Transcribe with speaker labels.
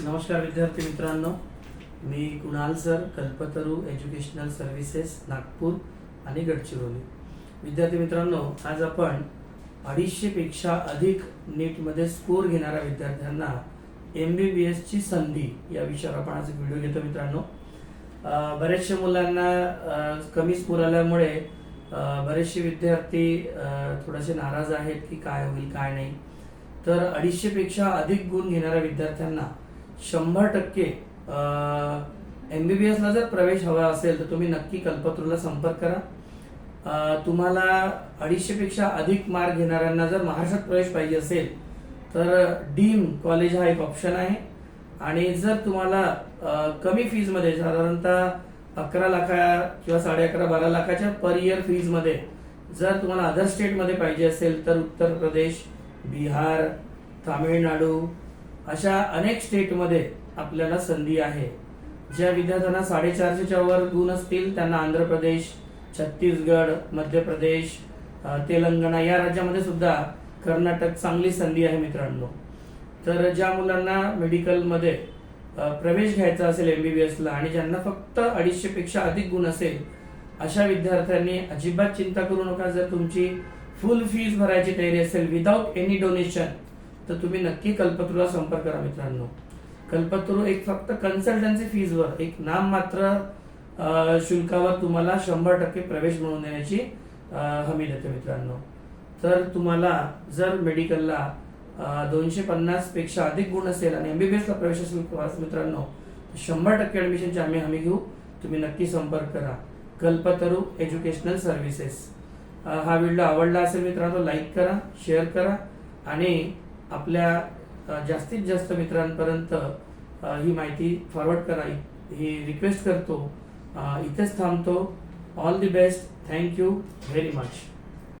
Speaker 1: नमस्कार विद्यार्थी मित्रांनो. मी Kunal sir Kalpataru educational services Nagpur आणि गडचिरोली. विद्यार्थी मित्रांनो आज आपण अडीचशेपेक्षा अधिक नीटमध्ये स्कोर घेणाऱ्या विद्यार्थ्यांना एम बी बी एसची संधी या विषयावर आपण आज एक व्हिडिओ घेतो मित्रांनो. अं, बऱ्याचशा मुलांना कमी स्कोर आल्यामुळे बरेचसे विद्यार्थी थोडेसे नाराज आहेत की काय होईल काय नाही. तर अडीचशेपेक्षा अधिक गुण घेणाऱ्या विद्यार्थ्यांना शंभर टक्के एमबीबीएस ला जर प्रवेश हवा असेल तर तुम्ही नक्की कल्पतरूला संपर्क करा. तुम्हाला अडीचशेपेक्षा अधिक मार्क घेणाऱ्यांना जर महाराष्ट्रात प्रवेश पाहिजे असेल तर डीम कॉलेज हा एक ऑप्शन आहे. आणि जर तुम्हाला कमी फीजमध्ये साधारणतः अकरा लाखा किंवा साडे अकरा बारा लाखाच्या पर इयर फीजमध्ये जर तुम्हाला अदर स्टेटमध्ये पाहिजे असेल तर उत्तर प्रदेश बिहार तामिळनाडू अशा अनेक स्टेटमध्ये आपल्याला संधी आहे. ज्या विद्यार्थ्यांना साडेचारशेच्या वर गुण असतील त्यांना आंध्र प्रदेश छत्तीसगड मध्य प्रदेश तेलंगणा या राज्यामध्ये सुद्धा कर्नाटक चांगली संधी आहे मित्रांनो. तर ज्या मुलांना मेडिकलमध्ये प्रवेश घ्यायचा असेल एम बी बी एसला आणि ज्यांना फक्त अडीचशेपेक्षा अधिक गुण असेल अशा विद्यार्थ्यांनी अजिबात चिंता करू नका. जर तुमची फुल फीज भरायची तयारी असेल विदाऊट एनी डोनेशन तर तुम्ही नक्की कल्पतरूला संपर्क करा मित्रांनो. कल्पतरू एक फक्त कन्सल्टन्सी फीजवर एक नाम मात्र शुल्कावर तुम्हाला शंभर टक्के प्रवेश मिळवून देण्याची हमी देते मित्रांनो. तर तुम्हाला जर मेडिकलला दोनशे पन्नासपेक्षा अधिक गुण असेल आणि एमबीबीएस ला प्रवेश असेल मित्रांनो शंभर टक्के ॲडमिशनची आम्ही हमी घेऊ. तुम्ही नक्की संपर्क करा. कल्पतरू एज्युकेशनल सर्व्हिसेस हा व्हिडिओ आवडला असेल मित्रांनो लाईक करा शेअर करा आणि आपल्या जास्तीत जास्त मित्रांपर्यंत ही माहिती फॉरवर्ड करा. ही रिक्वेस्ट करतो. इथेच थांबतो. All the best thank you very much